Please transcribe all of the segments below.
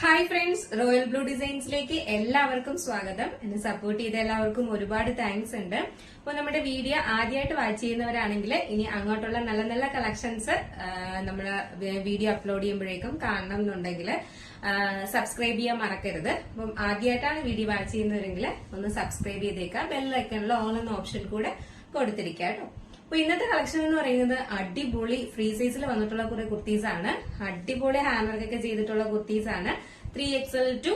Hi friends royal blue ഡിസൈൻസിലേക്ക് എല്ലാവർക്കും സ്വാഗതം. എന്നെ സപ്പോർട്ട് ചെയ്ത എല്ലാവർക്കും ഒരുപാട് താങ്ക്സ് ഉണ്ട്. അപ്പോൾ നമ്മുടെ വീഡിയോ ആദ്യമായിട്ട് വാച്ച് ചെയ്യുന്നവരാണെങ്കിൽ ഇനി അങ്ങോട്ടുള്ള നല്ല നല്ല കളക്ഷൻസ് നമ്മൾ വീഡിയോ അപ്ലോഡ് ചെയ്യുമ്പോഴേക്കും കാണണം എന്നുണ്ടെങ്കിൽ സബ്സ്ക്രൈബ് ചെയ്യാൻ മറക്കരുത്. അപ്പം ആദ്യമായിട്ടാണ് വീഡിയോ വാച്ച് ചെയ്യുന്നവരെങ്കിൽ ഒന്ന് സബ്സ്ക്രൈബ് ചെയ്തേക്കാം ബെല്ലൈക്കണിൽ ഓൺ എന്ന ഓപ്ഷൻ കൂടെ കൊടുത്തിരിക്കുക കേട്ടോ. അപ്പൊ ഇന്നത്തെ കളക്ഷൻ എന്ന് പറയുന്നത് അടിപൊളി ഫ്രീ സൈസിൽ വന്നിട്ടുള്ള കുറെ കുർത്തീസ് ആണ് അടിപൊളി ഹാൻഡ് വർക്ക് ഒക്കെ ചെയ്തിട്ടുള്ള കുർത്തീസ് ആണ് three XL to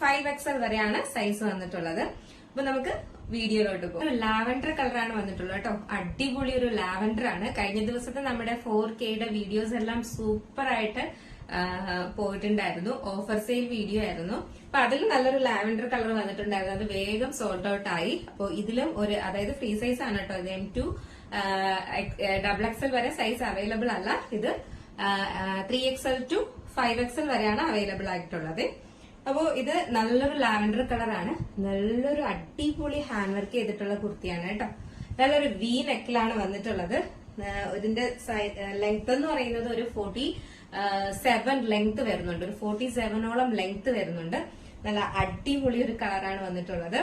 five XL വരെയാണ് സൈസ് വന്നിട്ടുള്ളത്. അപ്പൊ നമുക്ക് വീഡിയോയിലോട്ട് പോകും. ലാവൻഡർ കളറാണ് വന്നിട്ടുള്ളത് കേട്ടോ. അടിപൊളി ഒരു ലാവൻഡർ ആണ്. കഴിഞ്ഞ ദിവസത്തെ നമ്മുടെ ഫോർ കെയുടെ വീഡിയോസ് എല്ലാം സൂപ്പർ ആയിട്ട് പോയിട്ടുണ്ടായിരുന്നു. ഓഫർ സെയിൽ വീഡിയോ ആയിരുന്നു. അപ്പൊ അതിൽ നല്ലൊരു ലാവൻഡർ കളർ വന്നിട്ടുണ്ടായിരുന്നു. അത് വേഗം സോൾട്ട് ഔട്ട് ആയി. അപ്പോൾ ഇതിലും ഒരു അതായത് ഫ്രീ സൈസ് ആണ് കേട്ടോ ഇത്. എം ടു ഡബിൾ എക്സൽ വരെ സൈസ് അവൈലബിൾ അല്ല. ഇത് three XL to five XL വരെയാണ് അവൈലബിൾ ആയിട്ടുള്ളത്. അപ്പോ ഇത് നല്ലൊരു ലാവൻഡർ കളറാണ് നല്ലൊരു അടിപൊളി ഹാൻഡ് വർക്ക് ചെയ്തിട്ടുള്ള കുർത്തിയാണ് കേട്ടോ. നല്ലൊരു വി നെക്കിലാണ് വന്നിട്ടുള്ളത്. ഇതിന്റെ ലെങ്ത് എന്ന് പറയുന്നത് ഒരു ഫോർട്ടി സെവൻ ലെങ്ത് വരുന്നുണ്ട്. ഒരു ഫോർട്ടി സെവനോളം ലെങ്ത് വരുന്നുണ്ട്. നല്ല അടിപൊളി ഒരു കളറാണ് വന്നിട്ടുള്ളത്.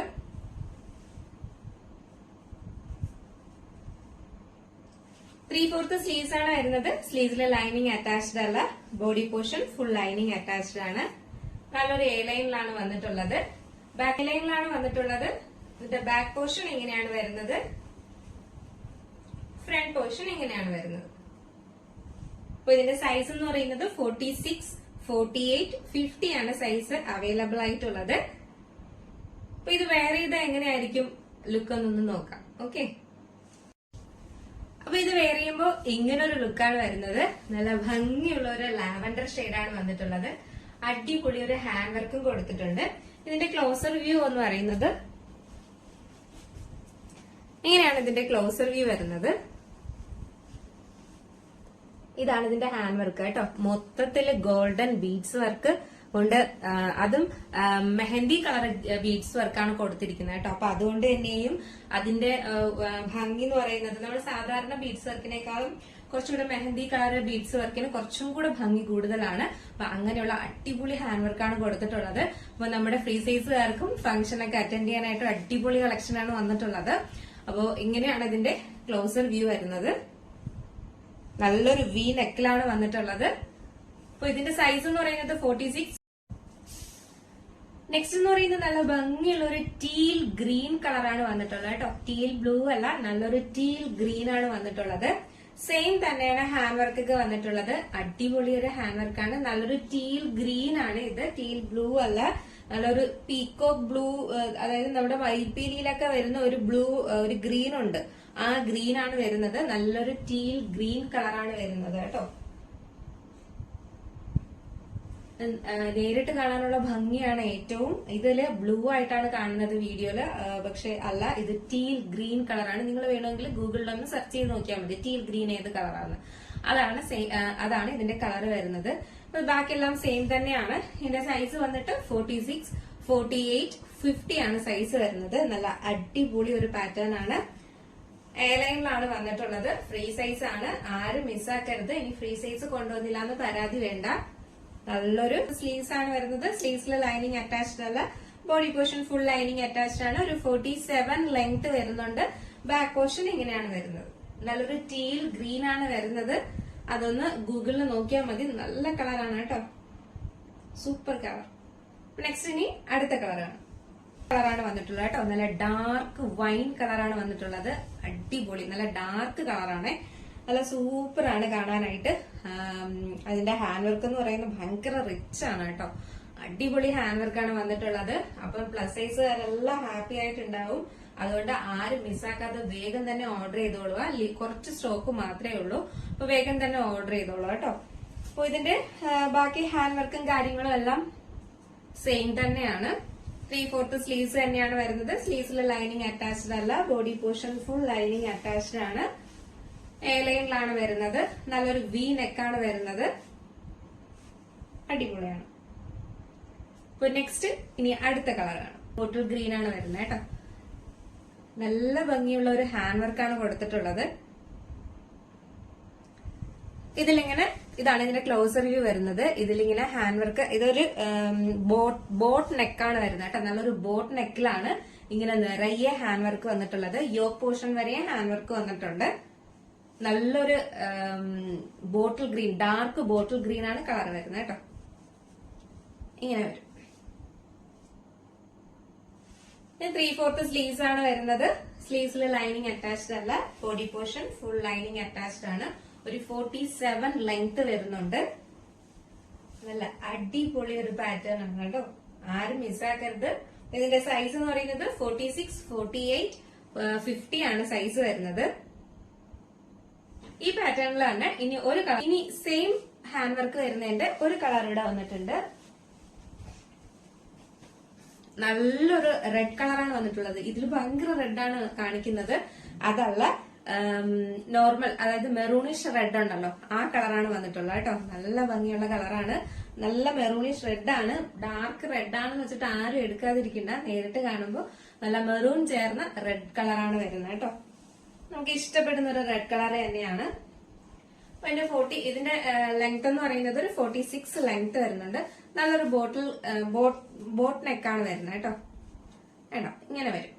ത്രീ ഫോർത്ത് സ്ലീവ്സ് ആണ് വരുന്നത്. സ്ലീവ്സിലെ ലൈനിങ് അറ്റാച്ച്ഡ് അല്ല body portion full lining attached ആണ്. നല്ലൊരു എ ലൈനിലാണ് വന്നിട്ടുള്ളത്. ബാക്ക് ലൈനിലാണ് വന്നിട്ടുള്ളത്. ഇതിന്റെ ബാക്ക് പോർഷൻ ഇങ്ങനെയാണ് വരുന്നത്? ഫ്രണ്ട് പോർഷൻ ഇങ്ങനെയാണ് വരുന്നത്? അപ്പൊ ഇതിന്റെ സൈസ് എന്ന് പറയുന്നത് forty six forty eight fifty ആണ് സൈസ് അവൈലബിൾ ആയിട്ടുള്ളത്. അപ്പൊ ഇത് വേറെ ചെയ്താൽ എങ്ങനെയായിരിക്കും? ലുക്ക് എന്നൊന്ന് നോക്കാം. ഓക്കെ അപ്പൊ ഇത് വേറെ ചെയ്യുമ്പോൾ ഇങ്ങനെ ഒരു ലുക്കാണ് വരുന്നത്. നല്ല ഭംഗിയുള്ള ഒരു ലാവൻഡർ ഷെയ്ഡാണ് വന്നിട്ടുള്ളത്. അടിപൊളി ഒരു ഹാൻഡ് വർക്കും കൊടുത്തിട്ടുണ്ട്. ഇതിന്റെ ക്ലോസർ വ്യൂ എന്ന് പറയുന്നത് ഇങ്ങനെയാണ് ഇതിന്റെ ക്ലോസർ വ്യൂ വരുന്നത്. ഇതാണ് ഇതിന്റെ ഹാൻഡ് വർക്ക് കേട്ടോ. മൊത്തത്തിൽ ഗോൾഡൻ ബീഡ്സ് വർക്ക് കൊണ്ട് അതും മെഹന്തി കളർ ബീഡ്സ് വർക്കാണ് കൊടുത്തിരിക്കുന്നത് കേട്ടോ. അപ്പൊ അതുകൊണ്ട് തന്നെയും അതിന്റെ ഭംഗി എന്ന് പറയുന്നത് നമ്മൾ സാധാരണ ബീഡ്സ് വർക്കിനേക്കാളും കുറച്ചുകൂടെ മെഹന്തി കളർ ബീഡ്സ് വർക്കിന് കുറച്ചും കൂടെ ഭംഗി കൂടുതലാണ്. അപ്പൊ അങ്ങനെയുള്ള അടിപൊളി ഹാൻഡ് വർക്കാണ് കൊടുത്തിട്ടുള്ളത്. അപ്പൊ നമ്മുടെ ഫ്രീ സൈസുകാർക്കും ഫംഗ്ഷൻ ഒക്കെ അറ്റൻഡ് ചെയ്യാനായിട്ട് അടിപൊളി കളക്ഷൻ ആണ് വന്നിട്ടുള്ളത്. അപ്പോ ഇങ്ങനെയാണ് ഇതിന്റെ ക്ലോസർ വ്യൂ വരുന്നത്. നല്ലൊരു വി നെക്കിലാണ് വന്നിട്ടുള്ളത്. അപ്പൊ ഇതിന്റെ സൈസ് എന്ന് പറയുന്നത് ഫോർട്ടി സിക്സ് നെക്സ്റ്റ് എന്ന് പറയുന്നത് നല്ല ഭംഗിയുള്ള ഒരു ടീൽ ഗ്രീൻ കളറാണ് വന്നിട്ടുള്ളത് കേട്ടോ. ടീൽ ബ്ലൂ അല്ല നല്ലൊരു ടീൽ ഗ്രീൻ ആണ് വന്നിട്ടുള്ളത്. സെയിം തന്നെയാണ് ഹാൻഡ് വർക്ക് ഒക്കെ വന്നിട്ടുള്ളത്. അടിപൊളി ഒരു ഹാൻഡ് വർക്കാണ് നല്ലൊരു ടീൽ ഗ്രീൻ ആണ് ഇത്. ടീൽ ബ്ലൂ അല്ല നല്ലൊരു പീക്കോ ബ്ലൂ അതായത് നമ്മുടെ വൈപ്പീലിയിലൊക്കെ വരുന്ന ഒരു ബ്ലൂ ഒരു ഗ്രീൻ ഉണ്ട്. ആ ഗ്രീൻ ആണ് വരുന്നത്. നല്ലൊരു ടീൽ ഗ്രീൻ കളറാണ് വരുന്നത് കേട്ടോ. നേരിട്ട് കാണാനുള്ള ഭംഗിയാണ് ഏറ്റവും. ഇതിൽ ബ്ലൂ ആയിട്ടാണ് കാണുന്നത് വീഡിയോയിൽ. പക്ഷെ അല്ല ഇത് ടീൽ ഗ്രീൻ കളറാണ്. നിങ്ങൾ വേണമെങ്കിൽ ഗൂഗിളിൽ ഒന്ന് സെർച്ച് ചെയ്ത് നോക്കിയാൽ മതി. ടീൽ ഗ്രീൻ ഏത് കളറാണ്. അതാണ് അതാണ് ഇതിന്റെ കളർ വരുന്നത്. ബാക്കിയെല്ലാം സെയിം തന്നെയാണ്. ഇതിന്റെ സൈസ് വന്നിട്ട് forty six forty eight fifty ആണ് സൈസ് വരുന്നത്. നല്ല അടിപൊളി ഒരു പാറ്റേൺ ആണ്. എയർലൈനിലാണ് വന്നിട്ടുള്ളത്. ഫ്രീ സൈസ് ആണ്. ആരും മിസ്സാക്കരുത്. ഇനി ഫ്രീ സൈസ് കൊണ്ടുവന്നില്ല എന്ന് പരാതി വേണ്ട. നല്ലൊരു സ്ലീവ്സ് ആണ് വരുന്നത്. സ്ലീവ്സിൽ ലൈനിങ് അറ്റാച്ച്ഡ് അല്ല. Body portion full lining attached ആണ്. ഒരു ഫോർട്ടി സെവൻ ലെങ്ത് വരുന്നുണ്ട്. ബാക്ക് പോർഷൻ ഇങ്ങനെയാണ് വരുന്നത്. നല്ലൊരു ടീൽ ഗ്രീൻ ആണ് വരുന്നത്. അതൊന്ന് ഗൂഗിളിൽ നോക്കിയാൽ മതി. നല്ല കളറാണ് കേട്ടോ. സൂപ്പർ കളർ നെക്സ്റ്റ് ഇനി അടുത്ത കളറാണ് കളറാണ് വന്നിട്ടുള്ളത് കേട്ടോ. നല്ല ഡാർക്ക് വൈൻ കളറാണ് വന്നിട്ടുള്ളത്. അടിപൊളി. നല്ല ഡാർക്ക് കളറാണ് നല്ല സൂപ്പറാണ് കാണാനായിട്ട്. അതിന്റെ ഹാൻഡ് വർക്ക് എന്ന് പറയുന്നത് ഭയങ്കര റിച്ച് ആണ് കേട്ടോ. അടിപൊളി ഹാൻഡ് വർക്കാണ് വന്നിട്ടുള്ളത്. അപ്പം പ്ലസ് സൈസ് സൈസുകാരെല്ലാം ഹാപ്പി ആയിട്ടുണ്ടാവും. അതുകൊണ്ട് ആരും മിസ്സാക്കാതെ വേഗം തന്നെ ഓർഡർ ചെയ്തോളുക കുറച്ച് സ്റ്റോക്ക് മാത്രമേ ഉള്ളൂ. അപ്പൊ വേഗം തന്നെ ഓർഡർ ചെയ്തോളൂ കേട്ടോ. അപ്പൊ ഇതിന്റെ ബാക്കി ഹാൻഡ് വർക്കും കാര്യങ്ങളും എല്ലാം സെയിം തന്നെയാണ്. ത്രീ ഫോർത്ത് സ്ലീവ്സ് തന്നെയാണ് വരുന്നത്. സ്ലീവ്സിൽ ലൈനിങ് അറ്റാച്ച്ഡ് അല്ല. Body portion full lining attached ആണ്. ലൈനിലാണ് വരുന്നത്. നല്ലൊരു വി നെക്കാണ് വരുന്നത്. അടിപൊളിയാണ്. അപ്പൊ നെക്സ്റ്റ് ഇനി അടുത്ത കളറാണ് ബോട്ടിൽ ഗ്രീൻ ആണ് വരുന്നത് കേട്ടോ. നല്ല ഭംഗിയുള്ള ഒരു ഹാൻഡ് വർക്കാണ് കൊടുത്തിട്ടുള്ളത്. ഇതിലിങ്ങനെ ഇതാണ് ഇതിന്റെ ക്ലോസർ വ്യൂ വരുന്നത്. ഇതിലിങ്ങനെ ഹാൻഡ് വർക്ക് ഇതൊരു ബോട്ട് ബോട്ട് നെക്കാണ് വരുന്നത് കേട്ടോ. നല്ലൊരു ബോട്ട് നെക്കിലാണ് ഇങ്ങനെ നിറയെ ഹാൻഡ് വർക്ക് വന്നിട്ടുള്ളത്. യോക്ക് പോർഷൻ വരെ ഹാൻഡ് വർക്ക് വന്നിട്ടുണ്ട്. നല്ലൊരു bottle green dark bottle green ആണ് കളർ വരുന്നത് കേട്ടോ. ഇങ്ങനെ വരും. ത്രീ ഫോർത്ത് സ്ലീവ്സ് ആണ് വരുന്നത്. സ്ലീവ്സിൽ ലൈനിങ് അറ്റാച്ച്ഡ് അല്ല. Body portion full lining attached ആണ്. ഒരു ഫോർട്ടി സെവൻ ലെങ്ത് വരുന്നുണ്ട്. നല്ല അടിപൊളി ഒരു പാറ്റേൺ ആണ് കേട്ടോ. ആരും മിസ്സാക്കരുത് ഇതിന്റെ സൈസ് എന്ന് പറയുന്നത് forty six forty eight fifty ആണ് സൈസ് വരുന്നത്. ഈ പാറ്റേണിൽ തന്നെ ഇനി ഒരു കളർ ഇനി സെയിം ഹാൻഡ് വർക്ക് വരുന്നതിന്റെ ഒരു കളർ ഇവിടെ വന്നിട്ടുണ്ട്. നല്ലൊരു റെഡ് കളറാണ് വന്നിട്ടുള്ളത്. ഇതിൽ ഭയങ്കര റെഡാണ് കാണിക്കുന്നത്. അതല്ല നോർമൽ അതായത് മെറൂണിഷ് റെഡ് ഉണ്ടല്ലോ ആ കളറാണ് വന്നിട്ടുള്ളത് കേട്ടോ. നല്ല ഭംഗിയുള്ള കളറാണ് നല്ല മെറൂണിഷ് റെഡാണ് ഡാർക്ക് റെഡാണെന്ന് വെച്ചിട്ട് ആരും എടുക്കാതിരിക്കണ്ട. നേരിട്ട് കാണുമ്പോൾ നല്ല മെറൂൺ ചേർന്ന റെഡ് കളറാണ് വരുന്നത് കേട്ടോ. നമുക്ക് ഇഷ്ടപ്പെടുന്ന ഒരു റെഡ് കളർ തന്നെയാണ്. അപ്പൊ അതിന്റെ ഫോർട്ടി ഇതിന്റെ ലെങ്ത് എന്ന് പറയുന്നത് ഒരു ഫോർട്ടി സിക്സ് ലെങ്ത് വരുന്നുണ്ട്. നല്ലൊരു ബോട്ടിൽ ബോട്ട് നെക്കാണ് വരുന്നത് കേട്ടോ. വേണ്ട ഇങ്ങനെ വരും.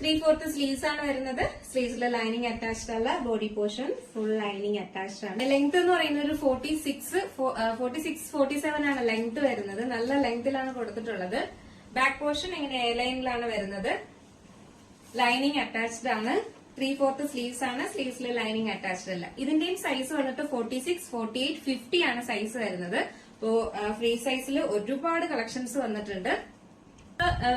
ത്രീ ഫോർത്ത് സ്ലീവ്സ് ആണ് വരുന്നത്. സ്ലീവ്സിലെ ലൈനിങ് അറ്റാച്ച്ഡ് അല്ല body portion full lining attached ആണ്. ലെങ്ത് എന്ന് പറയുന്നത് ഒരു forty six forty six forty seven ആണ് ലെങ്ത് വരുന്നത്. നല്ല ലെങ്തിലാണ് കൊടുത്തിട്ടുള്ളത്. ബാക്ക് പോർഷൻ ഇങ്ങനെ എ ലൈനിലാണ് വരുന്നത്. ലൈനിങ് അറ്റാച്ച്ഡ് ആണ്. ത്രീ ഫോർത്ത് സ്ലീവ്സ് ആണ്. സ്ലീവ്സിൽ ലൈനിങ് അറ്റാച്ച്ഡ് അല്ല. ഇതിന്റെയും സൈസ് വന്നിട്ട് forty six forty eight fifty ആണ് സൈസ് വരുന്നത്. അപ്പോ ഫ്രീ സൈസിൽ ഒരുപാട് കളക്ഷൻസ് വന്നിട്ടുണ്ട്.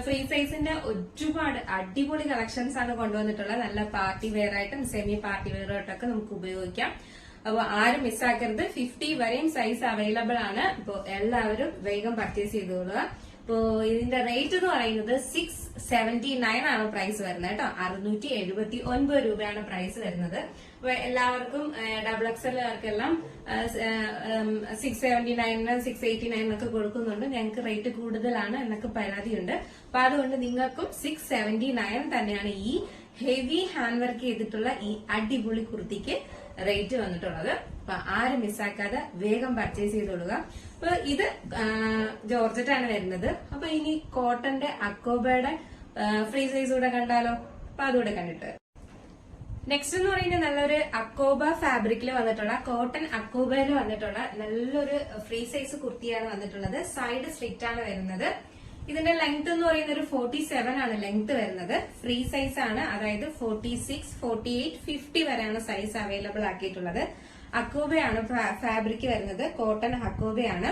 ഫ്രീ സൈസിന്റെ ഒരുപാട് അടിപൊളി കളക്ഷൻസ് ആണ് കൊണ്ടുവന്നിട്ടുള്ളത്. നല്ല പാർട്ടി വെയർ ആയിട്ടും സെമി പാർട്ടി വെയർ ആയിട്ടൊക്കെ നമുക്ക് ഉപയോഗിക്കാം. അപ്പൊ ആരും മിസ്സാക്കരുത് ഫിഫ്റ്റി വരെയും സൈസ് അവൈലബിൾ ആണ്. ഇപ്പോൾ എല്ലാവരും വേഗം പർച്ചേസ് ചെയ്തോളുക. ഇപ്പോ ഇതിന്റെ റേറ്റ് എന്ന് പറയുന്നത് സിക്സ് സെവന്റി നയൻ ആണ് പ്രൈസ് വരുന്നത് കേട്ടോ. അറുന്നൂറ്റി എഴുപത്തി ഒൻപത് രൂപയാണ് പ്രൈസ് വരുന്നത്. അപ്പൊ എല്ലാവർക്കും ഡബിൾ എക്സലുകാർക്കെല്ലാം സിക്സ് സെവന്റി നയനിന് സിക്സ് എയ്റ്റി നയനൊക്കെ കൊടുക്കുന്നുണ്ട്. ഞങ്ങൾക്ക് റേറ്റ് കൂടുതലാണ് എന്നൊക്കെ പരാതിയുണ്ട്. അപ്പൊ അതുകൊണ്ട് നിങ്ങൾക്കും സിക്സ് സെവന്റി നയൻ തന്നെയാണ് ഈ ഹെവി ഹാൻഡ് വർക്ക് ചെയ്തിട്ടുള്ള ഈ അടിപൊളി കുർത്തിക്ക് റേറ്റ് വന്നിട്ടുള്ളത്. അപ്പൊ ആരും മിസ്സാക്കാതെ വേഗം പർച്ചേസ് ചെയ്തോളുക അപ്പൊ ഇത് ജോർജറ്റാണ് വരുന്നത്. അപ്പൊ ഇനി കോട്ടന്റെ അക്കോബയുടെ ഫ്രീ സൈസ് കൂടെ കണ്ടാലോ? അപ്പൊ അതുകൂടെ കണ്ടിട്ട്. നെക്സ്റ്റ് എന്ന് പറയുന്നത് നല്ലൊരു അക്കോബ ഫാബ്രിക്കിൽ വന്നിട്ടുള്ള കോട്ടൺ അക്കോബയിൽ വന്നിട്ടുള്ള നല്ലൊരു ഫ്രീ സൈസ് കുർത്തിയാണ് വന്നിട്ടുള്ളത്. സൈഡ് സ്ലിറ്റ് ആണ് വരുന്നത്. ഇതിന്റെ ലെങ്ത് എന്ന് പറയുന്ന ഒരു ഫോർട്ടി സെവൻ ആണ് ലെങ്ത് വരുന്നത്. ഫ്രീ സൈസ് ആണ്. അതായത് forty six forty eight fifty വരെയാണ് സൈസ് അവൈലബിൾ ആക്കിയിട്ടുള്ളത്. അക്കോബയാണ് ഫാബ്രിക് വരുന്നത്. കോട്ടൺ അക്കോബയാണ്.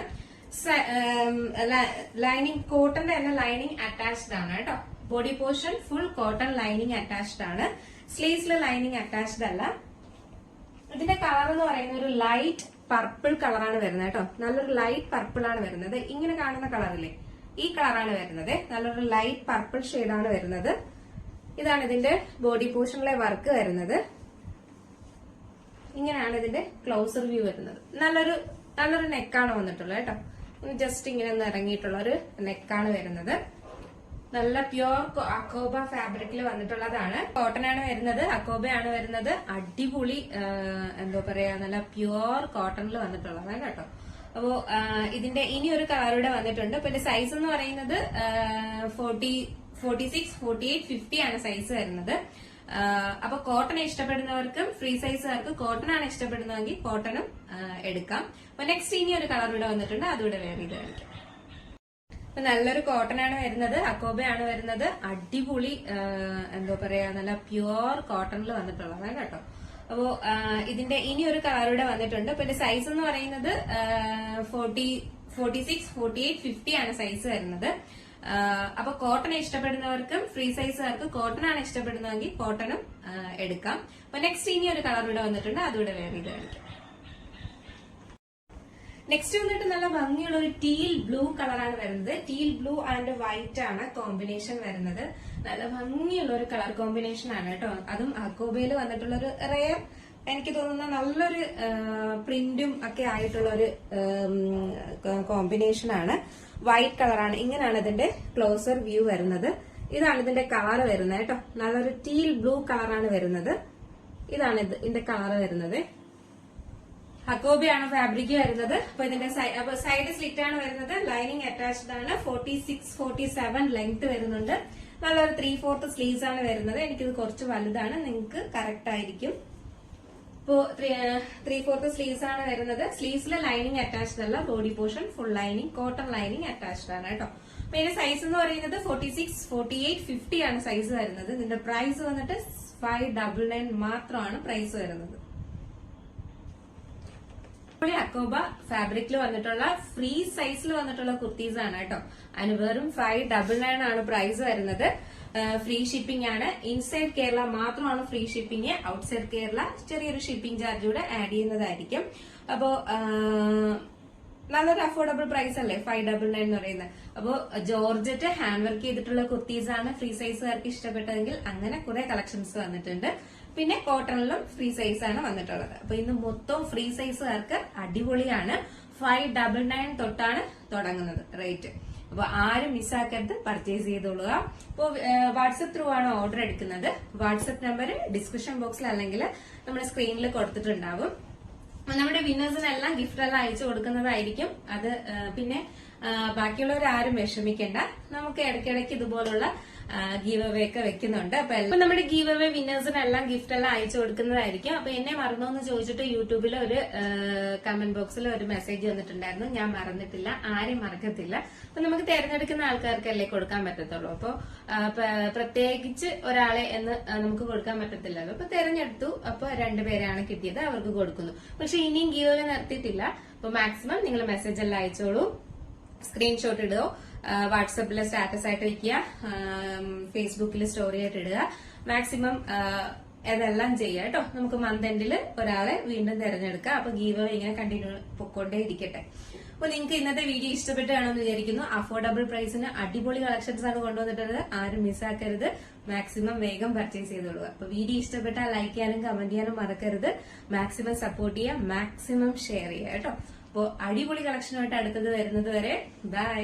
ലൈനിങ് കോട്ടന്റെ തന്നെ ലൈനിങ് അറ്റാച്ച്ഡ് ആണ് കേട്ടോ. Body portion full cotton lining attached ആണ്. സ്ലീവ്സിലെ ലൈനിങ് അറ്റാച്ച്ഡ് അല്ല. ഇതിന്റെ കളർ എന്ന് പറയുന്ന ഒരു ലൈറ്റ് പർപ്പിൾ കളറാണ് വരുന്നത് കേട്ടോ. നല്ലൊരു ലൈറ്റ് പർപ്പിൾ ആണ് വരുന്നത്. ഇങ്ങനെ കാണുന്ന കളറില്ലേ ഈ കളറാണ് വരുന്നത്. നല്ലൊരു ലൈറ്റ് പർപ്പിൾ ഷെയ്ഡാണ് വരുന്നത്. ഇതാണ് ഇതിന്റെ ബോഡി പോർഷനിലെ വർക്ക് വരുന്നത്. ഇങ്ങനെയാണ് ഇതിന്റെ ക്ലോസർ വ്യൂ വരുന്നത്. നല്ലൊരു നല്ലൊരു നെക്കാണ് വന്നിട്ടുള്ളത് കേട്ടോ. ജസ്റ്റ് ഇങ്ങനെ ഒന്ന് ഇറങ്ങിയിട്ടുള്ള ഒരു നെക്കാണ് വരുന്നത്. നല്ല പ്യുവർ അക്കോബ ഫാബ്രിക്കിൽ വന്നിട്ടുള്ളതാണ്. കോട്ടൺ ആണ് വരുന്നത്. അക്കോബയാണ് വരുന്നത്. അടിപൊളി എന്താ പറയാ നല്ല പ്യുവർ കോട്ടണിൽ വന്നിട്ടുള്ളതാണ് കേട്ടോ. അപ്പോ ഇതിന്റെ ഇനി ഒരു കളറൂടെ വന്നിട്ടുണ്ട്. അപ്പൊ ഇതിന്റെ സൈസ് എന്ന് പറയുന്നത് forty forty six forty eight fifty ആണ് സൈസ് വരുന്നത്. അപ്പൊ കോട്ടൺ ഇഷ്ടപ്പെടുന്നവർക്കും ഫ്രീ സൈസുകാർക്ക് കോട്ടൺ ആണ് ഇഷ്ടപ്പെടുന്നതെങ്കിൽ കോട്ടണും എടുക്കാം. അപ്പൊ നെക്സ്റ്റ് ഇനി ഒരു കളർ ഇവിടെ വന്നിട്ടുണ്ട്. അതുകൂടെ വേറെ ചെയ്ത് കാണിക്കാം. അപ്പൊ നല്ലൊരു കോട്ടൺ ആണ് വരുന്നത്. അക്കോബയാണ് വരുന്നത്. അടിപൊളി എന്താ പറയാ നല്ല പ്യുവർ കോട്ടണിൽ വന്നിട്ടുള്ളതാണ് കേട്ടോ. അപ്പോ ഇതിന്റെ ഇനി ഒരു കളറൂടെ വന്നിട്ടുണ്ട്. അപ്പൊ സൈസ് എന്ന് പറയുന്നത് forty forty six forty eight fifty ആണ് സൈസ് വരുന്നത്. അപ്പൊ കോട്ടൺ ഇഷ്ടപ്പെടുന്നവർക്കും ഫ്രീ സൈസുകാർക്ക് കോട്ടൺ ആണ് ഇഷ്ടപ്പെടുന്നതെങ്കിൽ കോട്ടണും എടുക്കാം. അപ്പൊ നെക്സ്റ്റ് ഇനി ഒരു കളർ ഇവിടെ വന്നിട്ടുണ്ട്. അതുകൂടെ വേറെ ഇത് കാണിക്കാം. നെക്സ്റ്റ് വന്നിട്ട് നല്ല ഭംഗിയുള്ള ഒരു ടീൽ ബ്ലൂ കളറാണ് വരുന്നത്. ടീൽ ബ്ലൂ ആൻഡ് വൈറ്റ് ആണ് കോമ്പിനേഷൻ വരുന്നത്. നല്ല ഭംഗിയുള്ള ഒരു കളർ കോമ്പിനേഷൻ ആണ് കേട്ടോ. അതും അക്കോബയിൽ വന്നിട്ടുള്ള ഒരു റെയർ എനിക്ക് തോന്നുന്ന നല്ലൊരു പ്രിന്റും ഒക്കെ ആയിട്ടുള്ള ഒരു കോമ്പിനേഷൻ ആണ്. വൈറ്റ് കളറാണ് ഇങ്ങനെയാണ് ഇതിന്റെ ക്ലോസർ വ്യൂ വരുന്നത്. ഇതാണ് ഇതിന്റെ കളർ വരുന്നത് കേട്ടോ. നല്ലൊരു ടീൽ ബ്ലൂ കളറാണ് വരുന്നത്. ഇതാണ് ഇതിന്റെ കളർ വരുന്നത്. ഹക്കോബിയാണ് ഫാബ്രിക് വരുന്നത്. അപ്പൊ ഇതിന്റെ സൈഡ് സ്ലിറ്റ് ആണ് വരുന്നത്. ലൈനിങ് അറ്റാച്ച്ഡ് ആണ്. Forty six forty seven length വരുന്നുണ്ട്. നല്ലൊരു ത്രീ ഫോർത്ത് സ്ലീവ്സ് ആണ് വരുന്നത്. എനിക്കിത് കുറച്ച് വലുതാണ്. നിങ്ങൾക്ക് കറക്റ്റ് ആയിരിക്കും. ഇപ്പോ ത്രീ ഫോർത്ത് സ്ലീവ്സ് ആണ് വരുന്നത്. സ്ലീവ്സിലെ ലൈനിങ് അറ്റാച്ച്ഡ് അല്ല. Body portion full lining cotton lining attached ആണ് കേട്ടോ. അപ്പൊ ഇതിന്റെ സൈസ് എന്ന് പറയുന്നത് forty six forty eight fifty ആണ് സൈസ് വരുന്നത്. ഇതിന്റെ പ്രൈസ് വന്നിട്ട് ഫൈവ് ഡബിൾ നയൻ മാത്രമാണ് പ്രൈസ് വരുന്നത്. ഇവിടെ അക്കോബ ഫാബ്രിക്കിൽ വന്നിട്ടുള്ള ഫ്രീ സൈസിൽ വന്നിട്ടുള്ള കുർത്തീസ് ആണ് കേട്ടോ. അതിന് വെറും ഫൈവ് ഡബിൾ നയൻ ആണ് പ്രൈസ് വരുന്നത്. ഫ്രീ ഷിപ്പിംഗ് ആണ്. ഇൻസൈഡ് കേരള മാത്രമാണ് ഫ്രീ ഷിപ്പിംഗ് ഔട്ട്സൈഡ് കേരള ചെറിയൊരു ഷിപ്പിംഗ് ചാർജ് കൂടെ ആഡ് ചെയ്യുന്നതായിരിക്കും. അപ്പോ നല്ലൊരു അഫോർഡബിൾ പ്രൈസ് അല്ലേ? ഫൈവ് ഡബിൾ നയൻ എന്ന് പറയുന്നത്. അപ്പോ ജോർജറ്റ് ഹാൻഡ് വർക്ക് ചെയ്തിട്ടുള്ള കുർത്തീസ് ആണ് ഫ്രീ സൈസുകാർക്ക് ഇഷ്ടപ്പെട്ടതെങ്കിൽ അങ്ങനെ കുറെ കളക്ഷൻസ് വന്നിട്ടുണ്ട്. പിന്നെ കോട്ടണിലും ഫ്രീ സൈസ് ആണ് വന്നിട്ടുള്ളത്. അപ്പൊ ഇന്ന് മൊത്തം ഫ്രീ സൈസുകാർക്ക് അടിപൊളിയാണ്. ഫൈവ് ഡബിൾ നയൻ തൊട്ടാണ് തുടങ്ങുന്നത് റേറ്റ് അപ്പൊ ആരും മിസ്സാക്കരുത് പർച്ചേസ് ചെയ്തോളുക. ഇപ്പോ വാട്സപ്പ് ത്രൂ ആണ് ഓർഡർ എടുക്കുന്നത്. വാട്സപ്പ് നമ്പർ ഡിസ്ക്രിപ്ഷൻ ബോക്സിൽ അല്ലെങ്കിൽ നമ്മുടെ സ്ക്രീനിൽ കൊടുത്തിട്ടുണ്ടാവും. നമ്മുടെ വിന്നേഴ്സിനെല്ലാം ഗിഫ്റ്റ് എല്ലാം അയച്ചു കൊടുക്കുന്നതായിരിക്കും. അത് പിന്നെ ബാക്കിയുള്ളവർ ആരും വിഷമിക്കേണ്ട. നമുക്ക് ഇടയ്ക്കിടയ്ക്ക് ഇതുപോലുള്ള ഗീവ് അവേ ഒക്കെ വെക്കുന്നുണ്ട്. അപ്പൊ എല്ലാം- നമ്മുടെ ഗീവ് അവേ വിന്നേഴ്സിനെല്ലാം ഗിഫ്റ്റ് എല്ലാം അയച്ചു കൊടുക്കുന്നതായിരിക്കും. അപ്പൊ എന്നെ മറന്നോന്ന് ചോദിച്ചിട്ട് യൂട്യൂബിൽ ഒരു കമന്റ് ബോക്സിൽ ഒരു മെസ്സേജ് വന്നിട്ടുണ്ടായിരുന്നു. ഞാൻ മറന്നിട്ടില്ല ആരും മറക്കത്തില്ല. അപ്പൊ നമുക്ക് തിരഞ്ഞെടുക്കുന്ന ആൾക്കാർക്കല്ലേ കൊടുക്കാൻ പറ്റത്തുള്ളൂ. അപ്പൊ പ്രത്യേകിച്ച് ഒരാളെ എന്ന് നമുക്ക് കൊടുക്കാൻ പറ്റത്തില്ലല്ലോ. അപ്പൊ തിരഞ്ഞെടുത്തു. അപ്പൊ രണ്ടുപേരെയാണ് കിട്ടിയത് അവർക്ക് കൊടുക്കുന്നു. പക്ഷെ ഇനിയും ഗീവ് അവേ നിർത്തിയിട്ടില്ല. അപ്പൊ മാക്സിമം നിങ്ങൾ മെസ്സേജ് എല്ലാം അയച്ചോളൂ. സ്ക്രീൻഷോട്ട് ഇടുകയോ വാട്സപ്പിൽ സ്റ്റാറ്റസ് ആയിട്ട് വെക്കുക. ഫേസ്ബുക്കിൽ സ്റ്റോറി ആയിട്ട് ഇടുക. മാക്സിമം ഇതെല്ലാം ചെയ്യുക കേട്ടോ. നമുക്ക് മന്ത് എൻഡിൽ ഒരാളെ വീണ്ടും തിരഞ്ഞെടുക്കാം. അപ്പൊ ഗീവ് ഇങ്ങനെ കണ്ടിന്യൂ പൊക്കോണ്ടേ ഇരിക്കട്ടെ അപ്പൊ നിങ്ങൾക്ക് ഇന്നത്തെ വീഡിയോ ഇഷ്ടപ്പെട്ടാണെന്ന് വിചാരിക്കുന്നു. അഫോർഡബിൾ പ്രൈസിന് അടിപൊളി കളക്ഷൻസ് ആണ് കൊണ്ടുവന്നിട്ടുള്ളത്. ആരും മിസ്സാക്കരുത് മാക്സിമം വേഗം പർച്ചേസ് ചെയ്തോളൂ അപ്പൊ വീഡിയോ ഇഷ്ടപ്പെട്ടാൽ ലൈക്ക് ചെയ്യാനും കമന്റ് ചെയ്യാനും മറക്കരുത്. മാക്സിമം സപ്പോർട്ട് ചെയ്യുക. മാക്സിമം ഷെയർ ചെയ്യുക കേട്ടോ. അപ്പോൾ അടിപൊളി കളക്ഷനുമായിട്ട് അടുത്തത് വരുന്നത് വരെ. ബൈ